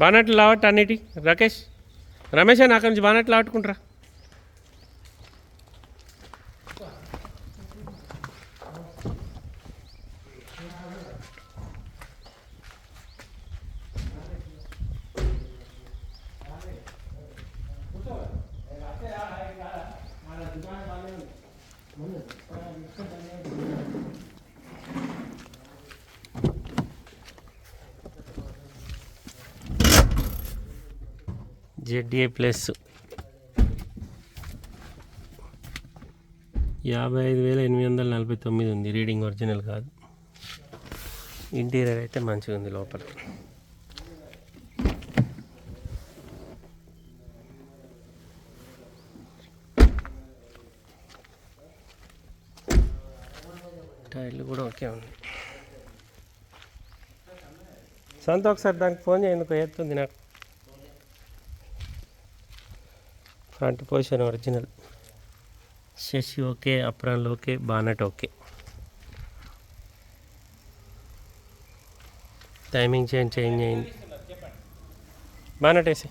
బానట్లు లావట్ అన్నిటి. రాకేష్ రమేష్ అని అక్కడి నుంచి బానట్లు లావట్టుకుంటారా. ZA plus. యాభై ఐదు వేల ఎనిమిది వందల నలభై తొమ్మిది ఉంది. రీడింగ్ ఒరిజినల్ కాదు. ఇంటీరియర్ అయితే మంచిగా ఉంది లోపల. టైర్లు కూడా ఓకే ఉన్నాయి. సొంత ఒకసారి దానికి ఫోన్ చేయను ఎత్తుంది నాకు. Front position original. Chassis okay అప్రాన్లు okay bonnet okay. Timing change change అయింది. బానట్ వేసి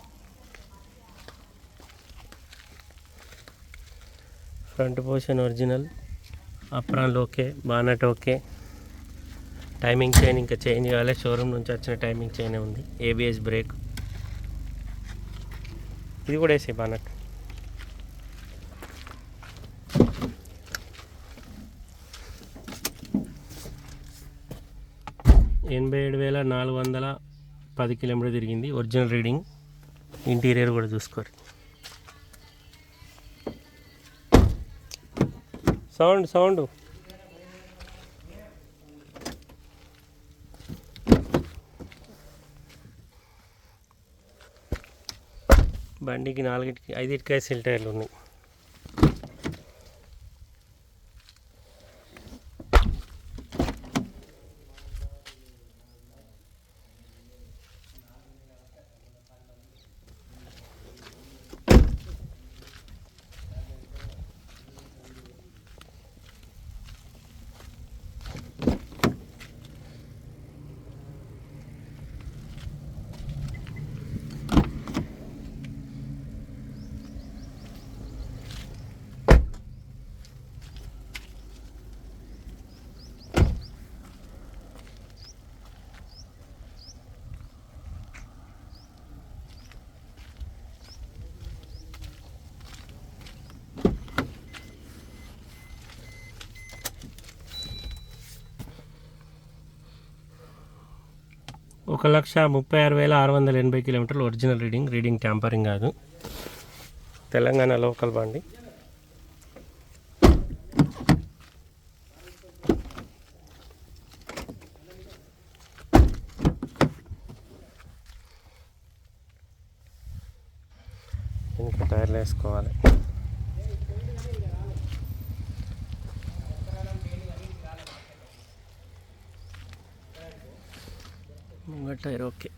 front position original అప్రాన్లు okay bonnet okay. Timing chain ఇంకా చేంజ్ కావాలి షోరూమ్ నుంచి వచ్చిన టైమింగ్ చైనే ఉంది. ABS brake. ఇది కూడా వేసి బానట్ ఎనభై ఏడు వేల నాలుగు వందల పది కిలోమీటర్ తిరిగింది. ఒరిజినల్ రీడింగ్ ఇంటీరియర్ కూడా చూసుకోరు. సౌండ్ సౌండ్ బండికి నాలుగిటికి ఐదిటికాయ సిల్టర్లు ఉన్నాయి. ఒక లక్ష ముప్పై ఆరు వేల ఆరు వందల ఎనభై కిలోమీటర్లు ఒరిజినల్ రీడింగ్ రీడింగ్ ట్యాంపరింగ్ కాదు. తెలంగాణ లోకల్ బండి. ఇంకా టైర్లు వేసుకోవాలి. Tyre okay.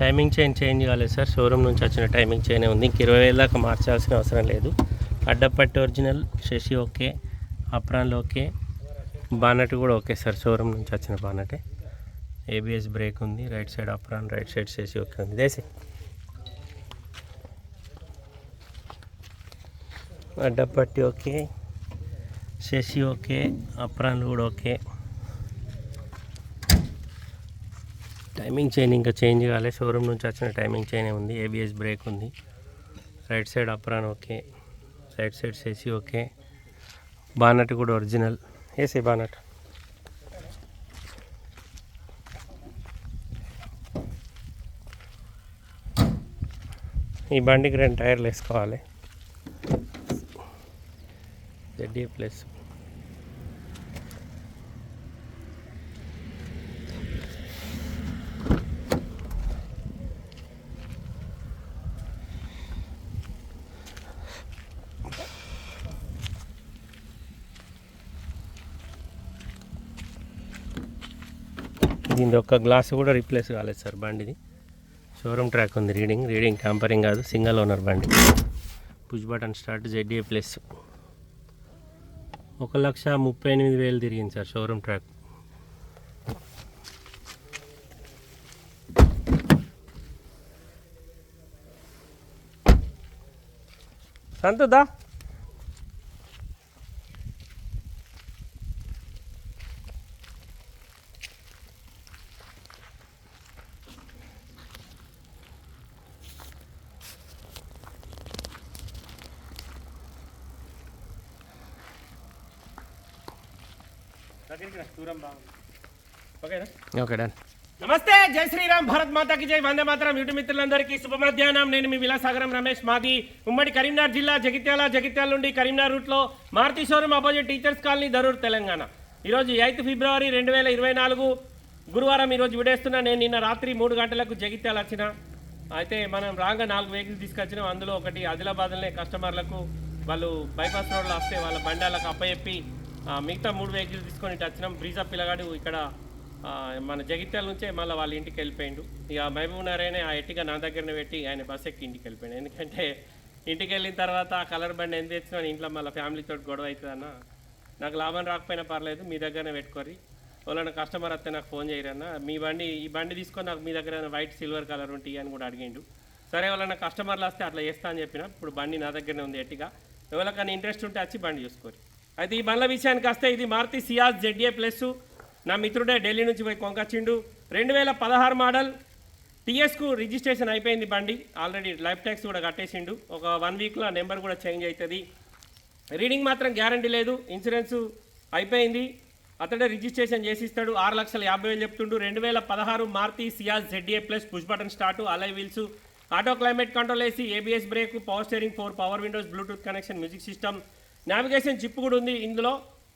Timing chain change కాలేదు సార్. షోరూమ్ నుంచి వచ్చిన టైమింగ్ చైన్ ఉంది ఇంక ఇరవై వేల దాకా మార్చాల్సిన అవసరం లేదు. అడ్డపట్టి ఒరిజినల్ శశి ఓకే. అప్రాన్లు ఓకే. బానట్ కూడా ఓకే సార్. షోరూమ్ నుంచి వచ్చిన బానటే. ఏబిఎస్ బ్రేక్ ఉంది. Right side apron right side chassis okay ఉంది. దేసి అడ్డపట్టి ఓకే. Chassis okay. అప్రాన్లు కూడా ఓకే. టైమింగ్ చైన్ ఇంకా చేంజ్ కాలే. షోరూమ్ నుంచి వచ్చిన టైమింగ్ చైన్ ఉంది. ఏబిఎస్ బ్రేక్ ఉంది. Right side apron okay. Right side chassis okay. Bonnet కూడా ఒరిజినల్. AC bonnet. ఈ బండికి రెండు టైర్లు వేసుకోవాలి. జెడ్డీ ప్లస్ దీని యొక్క గ్లాస్ కూడా రీప్లేస్ కాలేదు సార్ బండిది. షోరూమ్ ట్రాక్ ఉంది రీడింగ్. రీడింగ్ ట్యాంపరింగ్ కాదు సింగల్ ఓనర్ బండి. Push button start Z A plus. ఒక లక్ష ముప్పై ఎనిమిది వేలు తిరిగింది సార్ షోరూమ్ ట్రాక్. సంతదా ఓకే డన్. నమస్తే జై శ్రీరామ్ భారత్ మాతాకి జై వందే మాతరం. యూట్యూబ్ మిత్రులందరికీ శుభ మధ్యాహ్నం. నేను మీ విలాసాగరం రమేష్. మాది ఉమ్మడి కరీంనగర్ జిల్లా జగిత్యాల జగిత్యాల నుండి కరీంనగర్ రూట్లో Maruti showroom opposite teachers colony Darur Telangana. ఈరోజు ఎయిత్ ఫిబ్రవరి రెండు వేల ఇరవై నాలుగు గురువారం ఈరోజు విడేస్తున్నా. నేను నిన్న రాత్రి మూడు గంటలకు జగిత్యాల వచ్చిన. అయితే మనం రాగా నాలుగు వెహికల్స్ తీసుకొచ్చినాం. అందులో ఒకటి ఆదిలాబాద్లోనే కస్టమర్లకు వాళ్ళు బైపాస్ రోడ్లో వస్తే వాళ్ళ బండాలకు అప్పచెప్పి మిగతా మూడు వెహికల్స్ తీసుకొని ఇటు వచ్చినాం. బ్రీజా పిల్లగాడు ఇక్కడ మన జగిత్యాల నుంచే మళ్ళీ వాళ్ళ ఇంటికి వెళ్ళిపోయిండు. ఇక మహబూబ్ నారాయణ ఆ ఎట్టిగా నా దగ్గరనే పెట్టి ఆయన బస్ ఎక్కి ఇంటికి వెళ్ళిపోయాడు. ఎందుకంటే ఇంటికి వెళ్ళిన తర్వాత ఆ కలర్ బండి ఎంత తెచ్చినా ఇంట్లో మళ్ళీ ఫ్యామిలీతో గొడవ అవుతుందన్న నాకు లాభం రాకపోయినా పర్లేదు మీ దగ్గరనే పెట్టుకోరి వాళ్ళని కస్టమర్ వస్తే నాకు ఫోన్ చేయరన్న. మీ బండి ఈ బండి తీసుకొని నాకు మీ దగ్గర వైట్ సిల్వర్ కలర్ ఉంటాయి అని కూడా అడిగిండు. సరే వాళ్ళ కస్టమర్లు వస్తే అట్లా చేస్తా అని చెప్పిన ఇప్పుడు బండి నా దగ్గరనే ఉంది ఎట్టిగా. ఎవరికైనా ఇంట్రెస్ట్ ఉంటే వచ్చి బండి చూసుకోరు అయితే ఈ బండ్ల విషయానికి వస్తే ఇది మారుతి సియాజ్ జెడ్ఏ ప్లస్. నా మిత్రుడే ఢిల్లీ నుంచి పోయి కొంకొచ్చిండు. రెండు వేల పదహారు మోడల్ టీఎస్కు రిజిస్ట్రేషన్ అయిపోయింది బండి. ఆల్రెడీ లైఫ్ ట్యాక్స్ కూడా కట్టేసిండు. ఒక వన్ వీక్లో ఆ నెంబర్ కూడా చేంజ్ అవుతుంది. రీడింగ్ మాత్రం గ్యారంటీ లేదు. ఇన్సూరెన్స్ అయిపోయింది. అతడే రిజిస్ట్రేషన్ చేసి ఇస్తాడు ఆరు లక్షల యాభై వేలు చెప్తుండు. రెండు వేల పదహారు Maruti Ciaz Z A plus. Push button start alloy wheels. Auto climate control AC ABS brake power steering four power windows Bluetooth connection music system. Navigation chip కూడా ఉంది ఇందులో.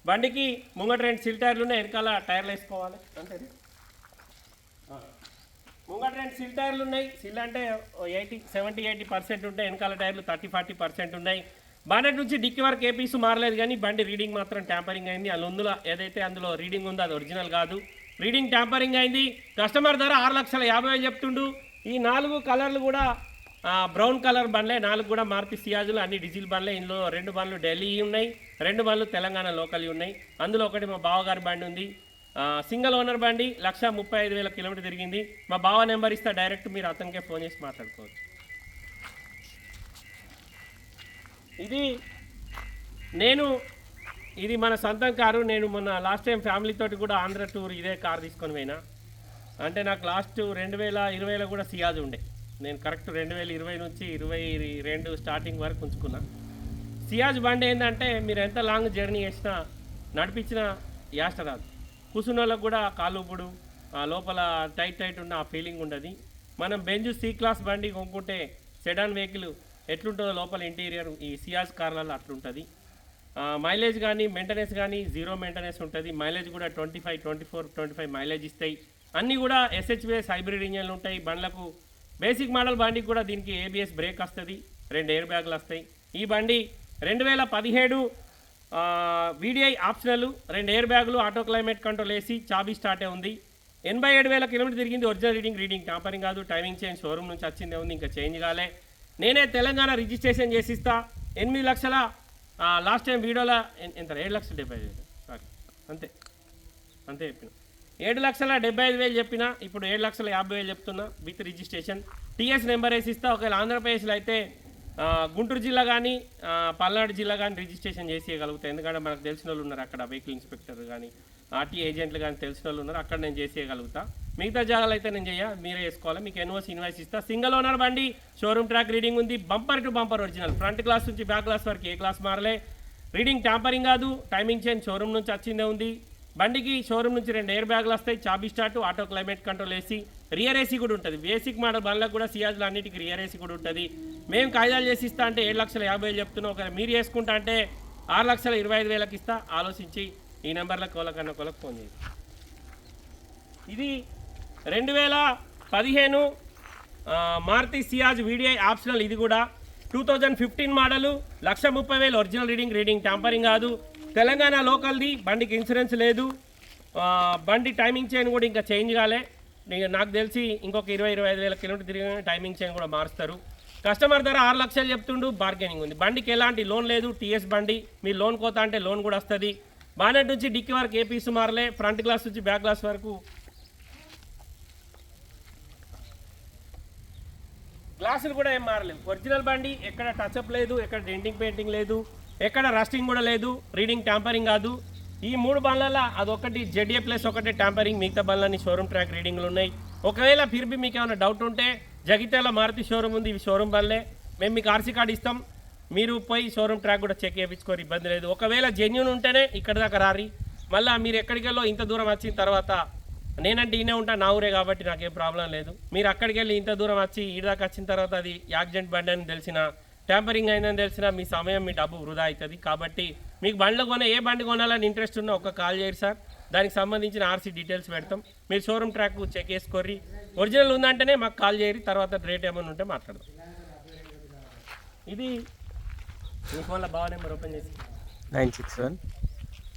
బండికి ముంగట రెండు సిల్ టైర్లు ఉన్నాయి వెనకాల టైర్లు వేసుకోవాలి. అంతే ముంగట రెండు సిల్ టైర్లు ఉన్నాయి. సిల్ అంటే ఎయిటీ సెవెంటీ ఎయిటీ పర్సెంట్ ఉంటాయి. వెనకాల టైర్లు థర్టీ ఫార్టీ పర్సెంట్ ఉన్నాయి. బానెట్ నుంచి డిక్కి వరకు ఏ పీసు మారలేదు కానీ బండి రీడింగ్ మాత్రం ట్యాంపరింగ్ అయింది. అందులో ఏదైతే అందులో రీడింగ్ ఉందో అది ఒరిజినల్ కాదు. రీడింగ్ ట్యాంపరింగ్ అయింది. కస్టమర్ ధర ఆరు లక్షల యాభై వేలు చెప్తుండు. ఈ నాలుగు కలర్లు కూడా బ్రౌన్ కలర్ బండ్లే నాలుగు కూడా మారుతి సియాజులు అన్ని డీజిల్ బండ్లే. ఇందులో రెండు బండ్లు ఢిల్లీ ఉన్నాయి రెండు బండ్లు తెలంగాణ లోకల్ ఉన్నాయి. అందులో ఒకటి మా బావగారి బండి ఉంది. సింగిల్ ఓనర్ బండి లక్ష ముప్పై ఐదు వేల కిలోమీటర్ తిరిగింది. మా బావ నెంబర్ ఇస్తే డైరెక్ట్ మీరు అతనికే ఫోన్ చేసి మాట్లాడుకోవచ్చు. ఇది నేను ఇది మన సొంతం కారు. నేను మొన్న లాస్ట్ టైం ఫ్యామిలీతో కూడా ఆంధ్ర టూర్ ఇదే కారు తీసుకొని పోయినా. అంటే నాకు లాస్ట్ రెండు వేల ఇరవైలో కూడా సియాజ్ ఉండే. నేను కరెక్ట్ రెండు వేల ఇరవై నుంచి ఇరవై రెండు స్టార్టింగ్ వరకు ఉంచుకున్నా. సియాజ్ బండి ఏంటంటే మీరు ఎంత లాంగ్ జర్నీ చేసినా నడిపించిన యాస్ట రాదు. కూర్చున్న వాళ్ళకు కూడా కాలుపుడు ఆ లోపల టైట్ టైట్ ఉన్న ఆ ఫీలింగ్ ఉండదు. మనం బెంజ్ సి క్లాస్ బండి కొనుక్కుంటే సెడాన్ వెహికల్ ఎట్లుంటుందో లోపల ఇంటీరియర్ ఈ సియాజ్ కార్లలో అట్లుంటుంది. మైలేజ్ కానీ మెయింటెనెన్స్ కానీ జీరో మెయింటెనెన్స్ ఉంటుంది. మైలేజ్ కూడా twenty five twenty four twenty five mileage ఇస్తాయి. అన్నీ కూడా ఎస్హెచ్బిఎస్ హైబ్రిడ్ ఇంజన్లు ఉంటాయి. బండ్లకు బేసిక్ మోడల్ బండికి కూడా దీనికి ఏబిఎస్ బ్రేక్ వస్తుంది రెండు ఎయిర్ బ్యాగులు వస్తాయి. ఈ బండి రెండు వేల పదిహేడు వీడిఐ ఆప్షనల్ రెండు ఎయిర్ బ్యాగులు ఆటో క్లైమేట్ కంట్రోల్ వేసి చాబీ స్టార్టే ఉంది. ఎనభై ఏడు వేల కిలోమీటర్ తిరిగింది ఒరిజినల్ రీడింగ్ రీడింగ్ టాంపరింగ్ కాదు టైమింగ్ చేంజ్ షోరూమ్ నుంచి వచ్చిందే ఉంది ఇంకా చేంజ్ కాలే. నేనే తెలంగాణ రిజిస్ట్రేషన్ చేసిస్తా. ఎనిమిది లక్షల లాస్ట్ టైం వీడియోలో ఎంత ఏడు లక్షల డెబ్బై సారీ అంతే. అంతే చెప్పిన. ఏడు లక్షల డెబ్బై ఐదు వేలు చెప్పిన ఇప్పుడు ఏడు లక్షల యాభై వేలు చెప్తున్నా విత్ రిజిస్ట్రేషన్. టీఎస్ నెంబర్ వేసి ఇస్తా ఒకవేళ ఆంధ్రప్రదేశ్లో అయితే గుంటూరు జిల్లా కానీ పల్నాడు జిల్లా కానీ రిజిస్ట్రేషన్ చేసేయగలుగుతాయి ఎందుకంటే మనకు తెలిసిన వాళ్ళు ఉన్నారు అక్కడ వెహికల్ ఇన్స్పెక్టర్ కానీ ఆర్టీ ఏజెంట్లు కానీ తెలిసిన వాళ్ళు ఉన్నారు అక్కడ నేను చేసేయగలుగుతా. మిగతా జాగాలు అయితే నేను చేయ మీరే వేసుకోవాలి మీకు ఎన్ఓసి ఇన్వాయిస్ ఇస్తా. సింగల్ ఓనర్ బండి షోరూమ్ ట్రాక్ రీడింగ్ ఉంది. Bumper to bumper original front glass నుంచి బ్యాక్ క్లాస్ వరకు ఏ క్లాస్ మారలే. రీడింగ్ ట్యాంపరింగ్ కాదు. టైమింగ్ చేంజ్ షోరూమ్ నుంచి వచ్చిందే ఉంది. బండికి షోరూమ్ నుంచి రెండు ఎయిర్ బ్యాగులు వస్తాయి చాబీ start auto climate control AC rear AC కూడా ఉంటుంది. బేసిక్ మోడల్ బండ్లకు కూడా సియాజ్లో అన్నిటికీ రియర్ ఏసీ కూడా ఉంటుంది. మేము కాయిదాలు చేసి ఇస్తా అంటే ఏడు లక్షల యాభై వేలు చెప్తున్నాం. ఒకవేళ మీరు చేసుకుంటా అంటే ఆరు లక్షల ఇరవై ఐదు వేలకు ఇస్తా. ఆలోచించి ఈ నెంబర్లకు కోలకన్నా కోలకు ఫోన్ చేసి ఇది రెండు వేల పదిహేను మారుతి సియాజ్ వీడిఐ ఆప్షనల్ ఇది కూడా. Two thousand fifteen model lakh ముప్పై వేలు ఒరిజినల్ రీడింగ్ రీడింగ్ ట్యాంపరింగ్ కాదు. తెలంగాణ లోకల్ది బండికి ఇన్సూరెన్స్ లేదు. బండి టైమింగ్ చైన్ కూడా ఇంకా చేంజ్ కాలే. ఇక నాకు తెలిసి ఇంకొక ఇరవై ఇరవై ఐదు వేల కిలోమీటర్ తిరిగిన టైమింగ్ చైన్ కూడా మారుస్తారు. కస్టమర్ ధర ఆరు లక్షలు చెప్తుండు బార్గెనింగ్ ఉంది. బండికి ఎలాంటి లోన్ లేదు టీఎస్ బండి. మీ లోన్ కోత అంటే లోన్ కూడా వస్తుంది. బానెట్ నుంచి డిక్కి వరకు ఏ పీసు మారలే ఫ్రంట్ గ్లాస్ నుంచి బ్యాక్ గ్లాస్ వరకు. గ్లాసులు కూడా ఏం మారలేదు ఒరిజినల్ బండి ఎక్కడ టచ్అప్ లేదు ఎక్కడ డెంటింగ్ పెయింటింగ్ లేదు. ఎక్కడ రస్టింగ్ కూడా లేదు రీడింగ్ ట్యాంపరింగ్ కాదు. ఈ మూడు బండ్లలో అదొకటి జెడ్ఏ ప్లస్ ఒకటి ట్యాంపరింగ్ మిగతా బండ్లని షోరూమ్ ట్రాక్ రీడింగ్లు ఉన్నాయి. ఒకవేళ ఫిర్బి మీకు ఏమైనా డౌట్ ఉంటే జగిత్యాల మారుతి షోరూమ్ ఉంది ఇవి షోరూమ్ బండ్లే. మేము మీకు ఆర్సీ కార్డు ఇస్తాం. మీరు పోయి షోరూమ్ ట్రాక్ కూడా చెక్ చేయించుకోరు ఇబ్బంది లేదు. ఒకవేళ జెన్యున్ ఉంటేనే ఇక్కడ దాకా రారి. మళ్ళీ మీరు ఎక్కడికి వెళ్ళో ఇంత దూరం వచ్చిన తర్వాత నేనంటే ఈయనే ఉంటా నా ఊరే కాబట్టి నాకేం ప్రాబ్లం లేదు. మీరు అక్కడికి వెళ్ళి ఇంత దూరం వచ్చి ఈ దాకా వచ్చిన తర్వాత అది యాక్సిడెంట్ బండి అని తెలిసిన ట్యాంపరింగ్ అయిందని తెలిసిన మీ సమయం మీ డబ్బు వృధా అవుతుంది. కాబట్టి మీకు బండ్లు కొనే ఏ బండి కొనాలని ఇంట్రెస్ట్ ఉన్నా ఒక కాల్ చేయరు సార్. దానికి సంబంధించిన ఆర్సీ డీటెయిల్స్ పెడతాం. మీరు షోరూమ్ ట్రాక్ చెక్ చేసుకోర్రి. ఒరిజినల్ ఉందంటేనే మాకు కాల్ చేయరి తర్వాత రేట్ ఏమైనా ఉంటే మాట్లాడదాం. ఇది నీ ఫోన్లో బాగా నెంబర్ ఓపెన్ చేసి. నైన్ సిక్స్ వన్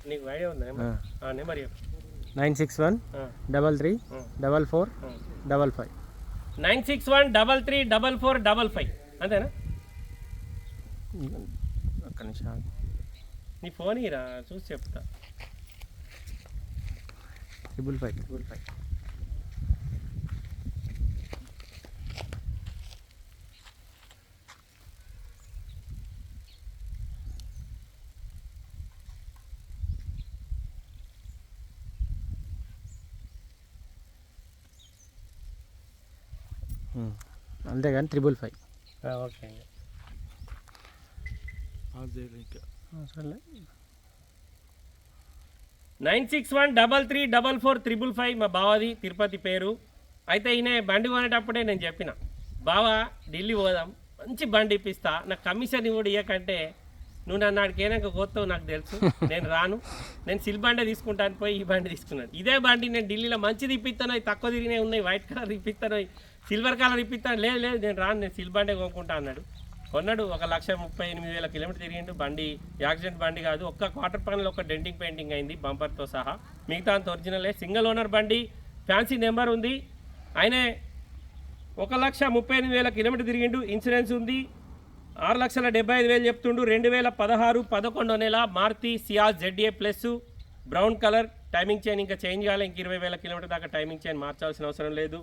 నీకు ఐడియా ఉందా number. Nine six one double three double four. Double five nine six one double three double four double five అంతేనా? ఒక్క నిమిషం. నీ ఫోన్ ఇరా చూసి చెప్తా. ట్రిపుల్ ఫైవ్ ట్రిపుల్ ఫైవ్ అంతేగాని ట్రిపుల్ ఫైవ్ ఓకే సరే nine six one double three double four triple five మా బావది తిరుపతి పేరు. అయితే ఈయన బండి కొనేటప్పుడే నేను చెప్పిన బావా ఢిల్లీ పోదాం మంచి బండి ఇప్పిస్తా నాకు కమిషన్ కూడా ఇవ్వకంటే నువ్వు నన్ను ఆడికేనాక కోస్తావు నాకు తెలుసు నేను రాను నేను సిల్ బండే తీసుకుంటాను పోయి ఈ బండి తీసుకున్నాను ఇదే బండి నేను ఢిల్లీలో మంచిది ఇప్పిస్తాను తక్కువ తిరిగినాయి ఉన్నాయి వైట్ కలర్ ఇప్పిస్తాను సిల్వర్ కలర్ ఇప్పిస్తాను లేదు లేదు నేను రాను నేను సిల్ బండే కొనుక్కుంటా అన్నాడు. కొన్నాడు. ఒక లక్ష ముప్పై ఎనిమిది వేల కిలోమీటర్ తిరిగిండు. బండి యాక్సిడెంట్ బండి కాదు ఒక్క క్వార్టర్ పైనలో ఒక డెంటింగ్ పెయింటింగ్ అయింది బంపర్తో సహా. మిగతా అంత ఒరిజినలే. సింగిల్ ఓనర్ బండి ఫ్యాన్సీ నెంబర్ ఉంది. ఆయనే ఒక లక్ష ముప్పై ఎనిమిది వేల కిలోమీటర్ తిరిగిండు. ఇన్సూరెన్స్ ఉంది. ఆరు లక్షల డెబ్బై ఐదు వేలు చెప్తుండు. రెండు వేల పదహారు పదకొండో నెల Maruti Ciaz ZA plus brown colour. Timing chain ఇంకా చేంజ్ కావాలి ఇంక ఇరవై వేల కిలోమీటర్ దాకా టైమింగ్ చైన్ మార్చాల్సిన అవసరం లేదు.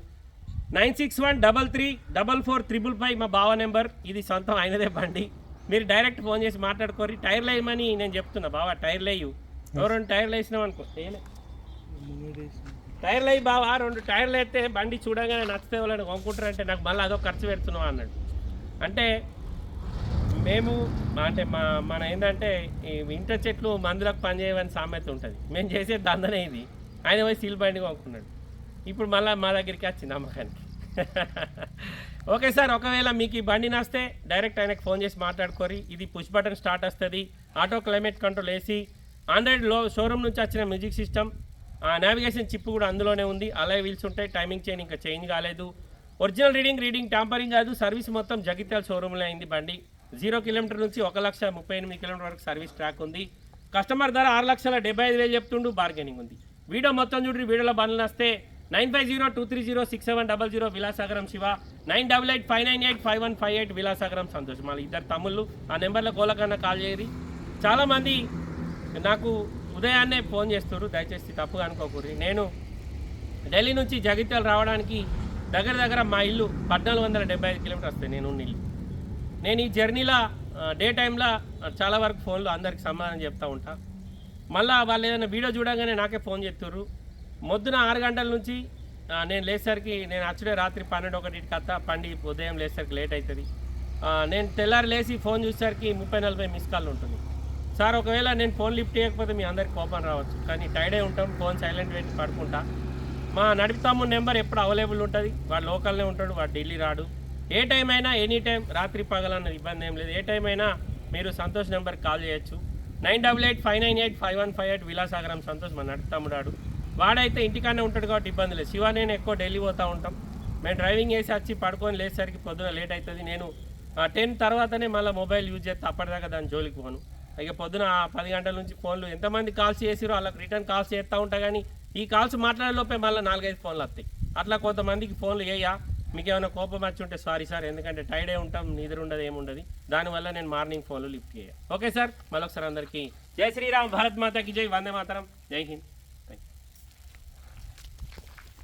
Nine six one double three double four triple five మా బావ నెంబర్. ఇది సొంతం ఆయనదే బండి. మీరు డైరెక్ట్ ఫోన్ చేసి మాట్లాడుకోరి టైర్లు వేయమని నేను చెప్తున్నా బావా టైర్లు లేయు. రెండు టైర్లు వేసినాం అనుకో. టైర్లు అయ్యి బావా రెండు టైర్లు అయితే బండి చూడగానే నచ్చితే వాళ్ళని కొనుక్కుంటారంటే నాకు మళ్ళీ అదొక ఖర్చు పెడుతున్నావు అన్నాడు. అంటే మేము అంటే మా మన ఏంటంటే ఇంటర్ చెట్లు మందులకు పనిచేయవని సామెత ఉంటుంది. మేము చేసే దందనే ఇది. ఆయన పోయి సీల్ బండి కొనుక్కున్నాడు. ఇప్పుడు మళ్ళీ మా దగ్గరికి వచ్చింది అమ్మకానికి ఓకే సార్ ఒకవేళ మీకు ఈ బండి నస్తే డైరెక్ట్ ఆయనకు ఫోన్ చేసి మాట్లాడుకోరి ఇది పుష్ బటన్ స్టార్ట్ వస్తుంది. ఆటో క్లైమేట్ కంట్రోల్ ఏసీ ఆండ్రాయిడ్లో షోరూమ్ నుంచి వచ్చిన మ్యూజిక్ సిస్టమ్ నావిగేషన్ చిప్ కూడా అందులోనే ఉంది. అలా వీల్స్ ఉంటాయి టైమింగ్ చైన్ ఇంకా చేంజ్ కాలేదు. ఒరిజినల్ రీడింగ్ రీడింగ్ ట్యాంపరింగ్ కాదు సర్వీస్ మొత్తం జగిత్యాల షోరూమ్లో అయింది బండి. జీరో కిలోమీటర్ నుంచి ఒక లక్ష ముప్పై ఎనిమిది కిలోమీటర్ వరకు సర్వీస్ ట్రాక్ ఉంది. కస్టమర్ ధర ఆరు లక్షల డెబ్బై ఐదు వేలు చెప్తుండు బార్గెనింగ్ ఉంది. వీడియో మొత్తం చూడండి వీడియోలో బండ్లు వస్తే nine five zero two three zero six seven double zero Vilasagaram Shiva. Nine double eight five nine eight five one five eight Vilasagaram Santosh. మళ్ళీ ఇద్దరు తమ్ముళ్ళు ఆ నెంబర్లో గోలకన్నా కాల్ చేయరి చాలామంది నాకు ఉదయాన్నే ఫోన్ చేస్తారు దయచేసి తప్పుగా అనుకోకూడదు. నేను ఢిల్లీ నుంచి జగిత్యాల రావడానికి దగ్గర దగ్గర మా ఇల్లు పద్నాలుగు వందల డెబ్బై ఐదు కిలోమీటర్ వస్తాయి. నేను ఉన్న ఇల్లు. నేను ఈ జర్నీలో డే టైంలో చాలా వరకు ఫోన్లో అందరికి సమాధానం చెప్తా ఉంటా. మళ్ళీ వాళ్ళు ఏదైనా వీడియో చూడగానే నాకే ఫోన్ చేస్తారు మొద్దున ఆరు గంటల నుంచి నేను లేసరికి నేను అచ్చుడే రాత్రి పన్నెండు ఒకటికి అత్త పండి ఉదయం లేసరికి లేట్ అవుతుంది నేను తెల్లారి లేచి ఫోన్ చూసేసరికి ముప్పై నలభై మిస్ కాల్ ఉంటుంది. సార్ ఒకవేళ నేను ఫోన్ లిఫ్ట్ చేయకపోతే మీ అందరికి కోపం రావచ్చు. కానీ టైడే ఉంటాం ఫోన్ సైలెంట్ పెట్టి పడుకుంటా. మా నడిపితాము నెంబర్ ఎప్పుడు అవైలబుల్ ఉంటుంది? వాడు లోకల్నే ఉంటాడు వాడు ఢిల్లీ రాడు. ఏ టైం అయినా ఎనీ టైం రాత్రి పగలన్న ఇబ్బంది ఏం లేదు. ఏ టైం అయినా మీరు సంతోష్ నెంబర్కి కాల్ చేయొచ్చు. Nine double eight five nine eight five one five eight Vilasagaram Santosh మా నడుపుతాముడాడు వాడైతే ఇంటికానే ఉంటాడు కాబట్టి ఇబ్బంది లేదు. శివ నేను ఎక్కువ ఢిల్లీ పోతూ ఉంటాం. మేము డ్రైవింగ్ చేసి వచ్చి పడుకొని లేచేసరికి పొద్దున లేట్ అవుతుంది నేను టెన్ తర్వాతనే మళ్ళీ మొబైల్ యూజ్ చేస్తే అప్పటిదాకా దాని జోలికి పోను. ఇక పొద్దున ఆ పది గంటల నుంచి ఫోన్లు ఎంతమంది కాల్స్ చేసిరో వాళ్ళకి రిటర్న్ కాల్స్ చేస్తూ ఉంటా కానీ ఈ కాల్స్ మాట్లాడేలోపే మళ్ళీ నాలుగైదు ఫోన్లు వస్తాయి అట్లా కొంతమందికి ఫోన్లు వేయా మీకు ఏమైనా కోపం వచ్చి ఉంటే సారీ సార్ ఎందుకంటే టైడే ఉంటాం నిద్ర ఉండదు ఏముండదు. దానివల్ల నేను మార్నింగ్ ఫోన్లు లిఫ్ట్ చేయ ఓకే సార్ మరొకసారి అందరికీ జై శ్రీరామ్ భారత్ మాతకి జై వందే మాతరం జై హింద్.